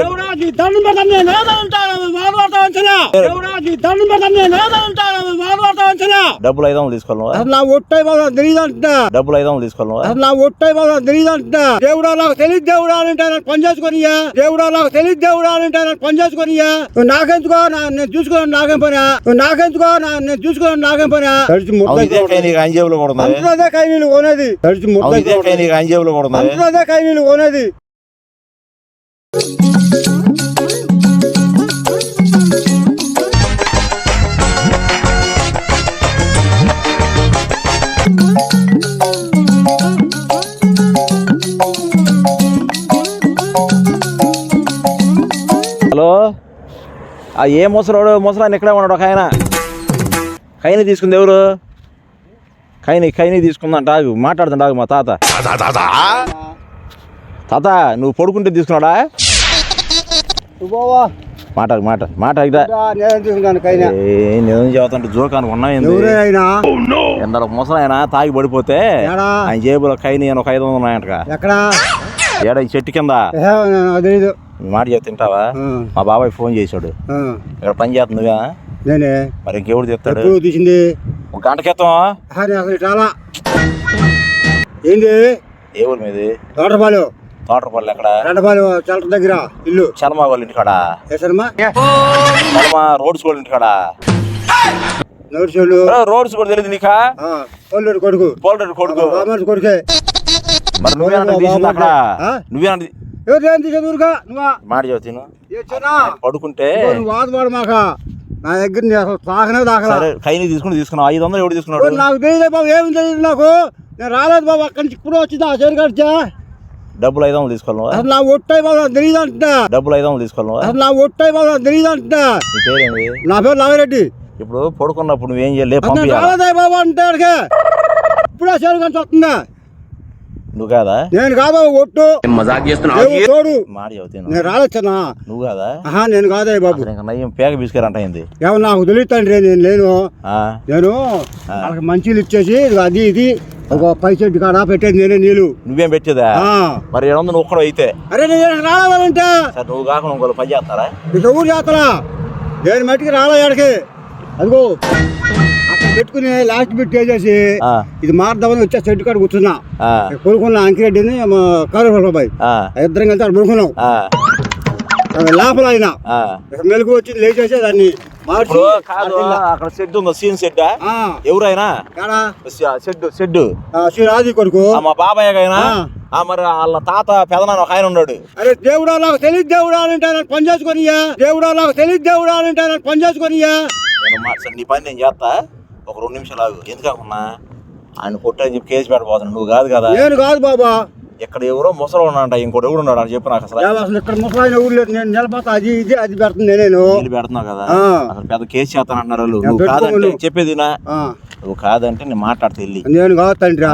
దేవుడాకి దండం పెడతాను నేను ఏదో ఉంటాను బాధపడతా ఉంచనా దేవుడాకి దండం పెడతాను నేను ఏదో ఉంటాను బాధపడతా ఉంచనా డబ్బులు ఐదు వందలు తీసుకోవాలి అసలు నా ఒట్టై బాబా తెలియదు అంటున్నా. డబ్బులు ఐదు వందలు తీసుకోవాలి అసలు నా ఒట్టై బాబా తెలియదు అంటున్నా. దేవుడా నాకు తెలియదు దేవుడా అని అంటే పని చేసుకొనియా. దేవుడా నాకు తెలియదు దేవుడా అని అంటే పని చేసుకొనియా. నాకెందుకో నా- నేను చూసుకోను నాకేం పని. నాకెందుకో నా- నేను చూసుకోను నాకేం పని. తడిచి అవును ఇదే కై నీకు అంజేబులో కూడా ఉంది అంటున్నదే కై నీళ్ళు కొనేది. తడిచి అవును ఇదే కై నీకు అంజేబులో కూడా ఉంది అంటున్నదే కై నీళ్ళు కొనేది. హలో? ఆ ఏ ముసరాడు ముసరాన్ని ఇక్కడే ఉన్నాడు ఒక ఆయన. కైని తీసుకుంది ఎవరు? కైని కైని తీసుకుందంట ఆగు మాట్లాడుతుంట ఆగు మా తాత. తాత నువ్వు పడుకుంటే తీసుకున్నాడా? మాట మాట మాట నిజం చెబుతుంటే జోక్ అనుకున్నా ఎందర ముసలాయన తాగి పడిపోతే ఆయన జేబులో కైని ఒక ఐదు వందలు ఉన్నాయంట ఎక్కడా? ఏడ ఈ చెట్టు కింద? మాట చెప్తే తింటావా? ఆ, మా బాబాయ్ ఫోన్ చేశాడు. ఇక్కడ పని చేస్తుందిగా? నేనే. మరి ఇంకెవడు చెప్తాడు తీసింది? ఒక గంట క్రితం. ఏంది? ఏ ఊరి మీది? తోటపాలు. తోటపల్లి ఎక్కడ? రెండపాలు చలట దగ్గర ఇల్లు. చర్మ వాళ్ళ శర్మా చర్మ రోడ్స్ వాళ్ళ ఇంటికాడ నోటిచోళ్ళు ఏ, రోడ్స్ కూడా తెలియదు నీకా? కొల్లూరు కొడుకు. పోల్రెడ్డి కొడుకు. కొడుకే. మరి నువ్వేనంటే తీసింది అక్కడ? ఆ? నువ్వేనంటే ఎవరు తీసేది ఊరుగా నువ్వా? ఏ చిన్నా? పడుకుంటే మాక? నా దగ్గర అసలు తాకనే తాకలా. సరే కైని తీసుకుని తీసుకున్నావు. ఐదు వందలు ఎవడు తీసుకున్నాడు? నాకు తెలియదు బాబు ఏమి తెలియదు నాకు? నేను రాలేదు బాబు అక్కడి నుంచి ఇప్పుడు వచ్చిందా చేరు కడిచా డబ్బులు ఐదు వందలు తీసుకోవాలి అసలు నా ఒట్టై బాబు తెలియదు అంటున్నా. డబ్బులు ఐదు వందలు తీసుకోవాలి అసలు నా ఒట్టై బాబు తెలియదు అంటున్నా. నీ పేరేంది? నా పేరు నాగిరెడ్డి. ఇప్పుడు పడుకున్నప్పుడు నువ్వేం చేయలే? అసలు నేను పంపించాలి రాలేదే బాబు అంటే ఇప్పుడే చేరు కంటే వస్తుందా నువ్వు కాదా? నేను కాదు ఒట్టు? దేవుడు తోడు. మాట చెబుతాను నేను రాలేచ్చనా? నువ్వు కాదా? ఆహా నేను కాదే బాబు. పేక బిస్కెట్ అయింది ఏమో నాకు తండ్రి నేను లేను. ఆ, నేను వాళ్ళకి మంచిలు ఇచ్చేసి అది ఇది ఒక పై చెట్టు కాడ పెట్టేది నేనే నీళ్ళు. నువ్వేం పెట్టేదా. మరి ఏడు వందలు నువ్వు ఒక్కడు అయితే. అరే నేను రాలేదంటే సరే నువ్వు కాకుండా ఇంకోళ్ళు పని చేస్తారా? ఇక ఊరు చేతలా నేను మట్టికి రాలే ఆడికి అదిగో. పెట్టుకుని లాస్ట్ బిట్ వేసేసి ఆ, ఇది మారుదామని వచ్చే చెట్టు కాడ కూర్చున్నా. కొనుక్కున్న అంకిరెడ్డిని కారు బాబాయ్. ఆ, ఇద్దరం కలిసి పడుకున్నాం లోపల ఆయన. మెలుగు వచ్చి లేచేసి దాన్ని ఇప్పుడు కాదు అక్కడ షెడ్ ఉందో? సీన్ షెడ్ ఎవరైనా? షెడ్ షెడ్ ఆ, శ్రీరాజు కొడుకు. మా బాబాయ్ అయినా ఆ. మరి వాళ్ళ తాత పెదనాన్న ఒక ఆయన ఉన్నాడు. అరే దేవుడా నాకు తెలియదు దేవుడా అని పని చేసుకొనియా దేవుడా నాకు తెలియదు దేవుడా అని పని చేసుకొనియా నేను నీ పని నేను చేస్తా. ఒక రెండు నిమిషాలు ఆగు. ఎందుకన్నా ఆయన కొట్టని చెప్పి కేసు పెట్టబోతున్నాను నువ్వు కాదు కదా. నేను కాదు బాబా. ఇక్కడ ఎవరో ముసలు ఉన్నాడంట ఇంకోటి ఎవడు ఉన్నాడు అని చెప్పి నాకు అసలు. అసలు ఇక్కడ ముసలాయన ఊరు లేదు నేను నిలబడతా. అది ఇది అది పెడుతుంది నేను నీళ్ళు పెడుతున్నావు కదా. అసలు పెద్ద కేసు చేస్తానంటున్నారు వాళ్ళు. నేను నువ్వు కాదంటే. చెప్పేది నా ఆ, నువ్వు కాదంటే నేను మాట్లాడితే వెళ్ళి. నేను కాదు తండ్రి.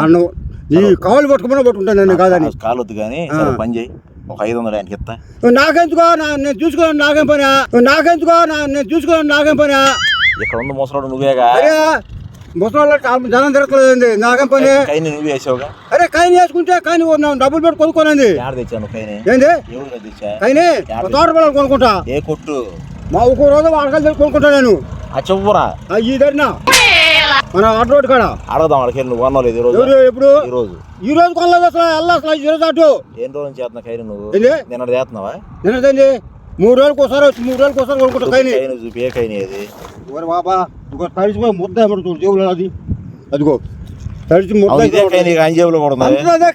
నన్ను నీ కాలు పట్టుకున్నా పట్టుకుంటాను నేను కాదని. కాలొద్దు కానీ ఆ. సరే పని చేయి. ఒక ఐదు వందలు ఆయనకి ఇస్తా. నువ్వు నాకెందుకో? నా- నేను చూసుకోను నాకేం పని? నువ్వు నాకెందుకో? నా- నేను చూసుకోను నాకేం పని? ఇక్కడ ఉంది ముసలాడు నువ్వేగా ముసలి జనం తిరగలేదు నాకేం పని. కైని నువ్వు వేసావుగా అరే కైని వేసుకుంటే కైని డబ్బులు పెట్టి కొనుక్కోనండి ఏడ తెచ్చాను కైని? ఏంది? కైని తోట పిల్లలు కొనుక్కుంటా. ఏ కొట్టు? మా ఒక్కో రోజు వాడకాలు కొనుక్కుంటా నేను. ఆ చెప్పురా. ఈ ధరిన మన ఆటో రోడ్డు కాడ. అడగదాం వాళ్ళకి నువ్వు కొన్నావు లేదు ఈ రోజు? ఎప్పుడు ఈ రోజు. ఈ రోజు కొనలేదు అసలు వెళ్ళా అసలు ఈ రోజు అటు. ఎన్ని రోజులు చేస్తున్నా కైని నువ్వు? నిన్న చేస్తున్నావా? నిన్నదండి మూడు రోజులకు ఒకసారి వచ్చి మూడు రోజులకు ఒకసారి కొనుక్కుంటా కైని కైని చూపి ఏ కైని అది? ఓరి బాబా ఇంకో తడిచిపోయి ముద్ద ఏమంటుంది జేబులో అది? అదిగో తడిచి ముద్ద అంజేబులో కూడా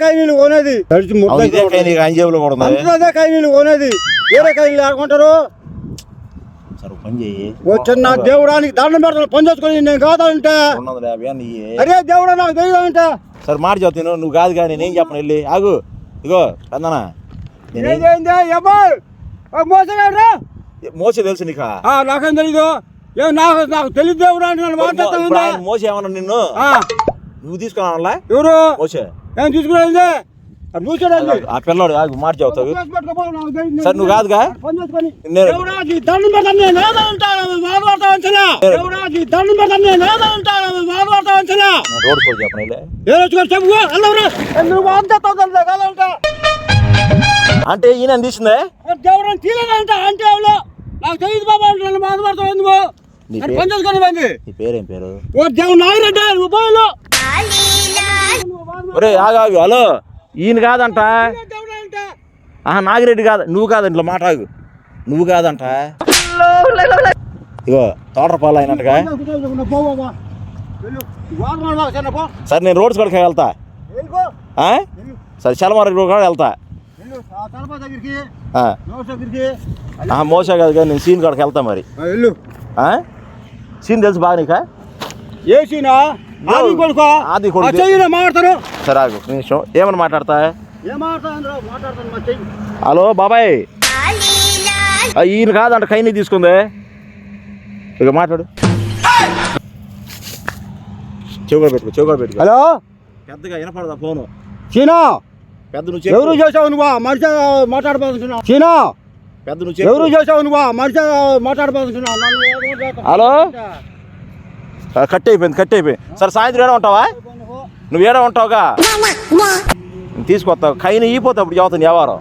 కైనీళ్ళు కొనేది. తడిచి ముద్ద అంజేబులో కూడా అంటున్నదే కైనీళ్ళు కొనేది. వేరే పని చెయ్యి. వచ్చిన దేవుడానికి దండం పెడతాను పని చేసుకొని నేను కాదంటే. అరే దేవుడా నాకు తెలియదంటే. సరే మాట చెప్తాను నువ్వు కాదు కానీ నేనేం చెప్పను వెళ్ళి ఆగు. ఇగో పెద్దనా మోసగాడ్రా మోసే తెలుసు నీకా? నాకేం తెలీదు. ఏ నాకు నాకు తెలియదు దేవుడా అంటే నన్ను ఇప్పుడు మాట్లాడుతా ఆయన మోసే ఏమన్నా నిన్ను? నువ్వు తీసుకున్నా ఎవరు? మోసే. ఏం తీసుకునేది ఆ పిల్లోడు ఆగు మాట చెబుతావు. సార్ నువ్వు కాదుగా? రోడ్ కూడా చెప్పను చెప్పు నువ్వు అంతా అంటే ఈయన తీసిందే అంటే ఎవరు? నాకు తెలియదు బాబా నన్ను బాధపడతావు పేరు? నీ పేరేం పేరు? ఓ దేవుడు నాగిరెడ్డి నువ్వు పోయిలో ఒరే ఆగు ఆగు హలో. ఈయన కాదంట. ఆహా నాగిరెడ్డి కాదు. నువ్వు కాదంట ఇలా మాట ఆగు. నువ్వు కాదంట. ఇగో అయినట్టుగా. చిన్న పో. సరే నేను రోడ్స్ కాడికి వెళ్తా. సరే చలమర కాడ వెళ్తా. మోసా కాదు కానీ నేను సీన్ కాడికి వెళ్తా మరి. ఆ, వెళ్ళు. ఆ? సీన్ తెలుసు బాగా నీకా? కొడుకో? కొడుకు. ఆ చెయ్యిలో మాట్లాడతాను సరే ఆగు నిమిషం. ఏమని మాట్లాడతా? ఏం హలో బాబాయ్. ఆ, ఈయన కాదంట కైని తీసుకుందే. ఇక మాట్లాడు. చెవుగా పెట్టుకో చెవుగా పెట్టుకో. హలో? పెద్దగా వినపడదా ఫోను? చీనా పెద్ద నువ్వు ఎవరు చెప్పు చేసావు నువ్వు మనిషి మాట్లాడబోతున్నావు. చీనా పెద్ద నువ్వు ఎవరు చేసావు నువ్వు? మనిషి మాట్లాడబోతున్నావు. నన్ను ఎవరు? హలో? ఆ, కట్ అయిపోయింది కట్ అయిపోయింది. సరే సాయంత్రం ఏడా ఉంటావా? నువ్వు ఏడా ఉంటావుగా? తీసుకొస్తావు కైని ఈపోతే అప్పుడు చదువుతాను వ్యవహారం.